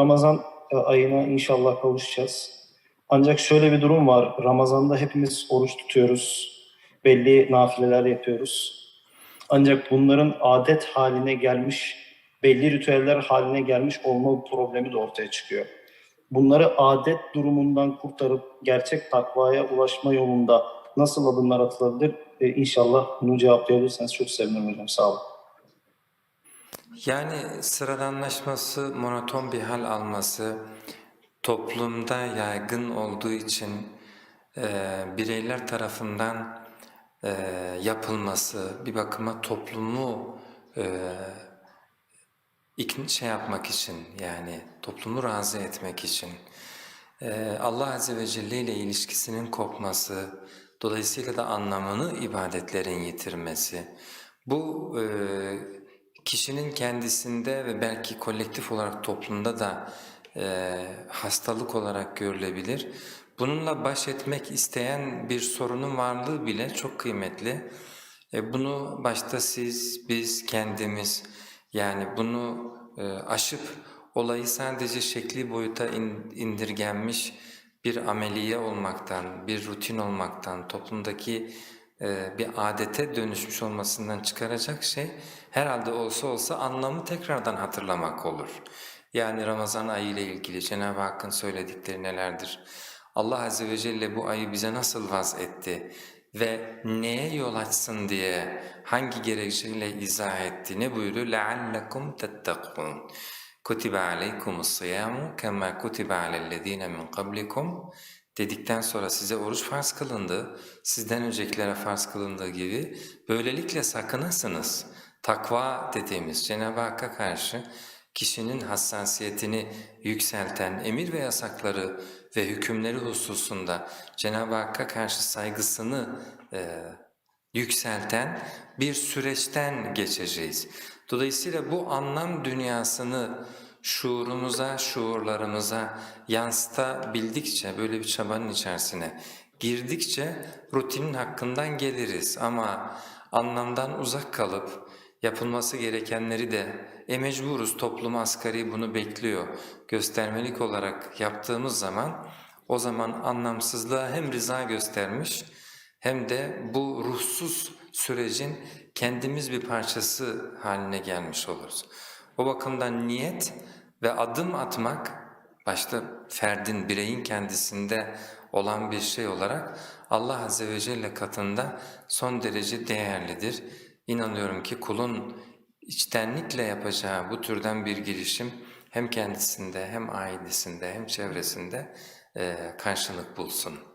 Ramazan e, ayına inşallah kavuşacağız. Ancak şöyle bir durum var. Ramazan'da hepimiz oruç tutuyoruz. Belli nafileler yapıyoruz. Ancak bunların adet haline gelmiş, belli ritüeller haline gelmiş olma problemi de ortaya çıkıyor. Bunları adet durumundan kurtarıp gerçek takvaya ulaşma yolunda nasıl adımlar atılabilir? Ee, inşallah bunu cevaplayabilirseniz çok sevinirim hocam. Sağ olun. Yani sıradanlaşması, monoton bir hal alması, toplumda yaygın olduğu için e, bireyler tarafından e, yapılması, bir bakıma toplumu e, ikna şey yapmak için yani toplumu razı etmek için e, Allah Azze ve Celle ile ilişkisinin kopması, dolayısıyla da anlamını ibadetlerin yitirmesi, bu e, kişinin kendisinde ve belki kolektif olarak toplumda da e, hastalık olarak görülebilir. Bununla baş etmek isteyen bir sorunun varlığı bile çok kıymetli. E, bunu başta siz, biz, kendimiz yani bunu e, aşıp olayı sadece şekli boyuta in, indirgenmiş bir ameliye olmaktan, bir rutin olmaktan, toplumdaki bir adete dönüşmüş olmasından çıkaracak şey herhalde olsa olsa anlamı tekrardan hatırlamak olur. Yani Ramazan ayı ile ilgili Cenab-ı Hakk'ın söyledikleri nelerdir? Allah Azze ve Celle bu ayı bize nasıl vaz etti ve neye yol açsın diye hangi gerekçeyle izah etti? Ne buyuruyor? لَعَلَّكُمْ تَتَّقُونَ كُتِبَ عَلَيْكُمُ الصِّيَامُ كَمَا كُتِبَ عَلَى الَّذ۪ينَ مِنْ قَبْلِكُمْ dedikten sonra size oruç farz kılındı, sizden öncekilere farz kılındığı gibi böylelikle sakınasınız. Takva dediğimiz Cenab-ı Hakk'a karşı kişinin hassasiyetini yükselten emir ve yasakları ve hükümleri hususunda Cenab-ı Hakk'a karşı saygısını e, yükselten bir süreçten geçeceğiz. Dolayısıyla bu anlam dünyasını şuurumuza, şuurlarımıza yansıtabildikçe, böyle bir çabanın içerisine girdikçe rutinin hakkından geliriz. Ama anlamdan uzak kalıp yapılması gerekenleri de e mecburuz, toplum asgari bunu bekliyor. Göstermelik olarak yaptığımız zaman o zaman anlamsızlığa hem rıza göstermiş hem de bu ruhsuz sürecin kendimiz bir parçası haline gelmiş oluruz. O bakımdan niyet ve adım atmak başta ferdin, bireyin kendisinde olan bir şey olarak Allah Azze ve Celle katında son derece değerlidir. İnanıyorum ki kulun içtenlikle yapacağı bu türden bir girişim hem kendisinde hem ailesinde hem çevresinde karşılık bulsun.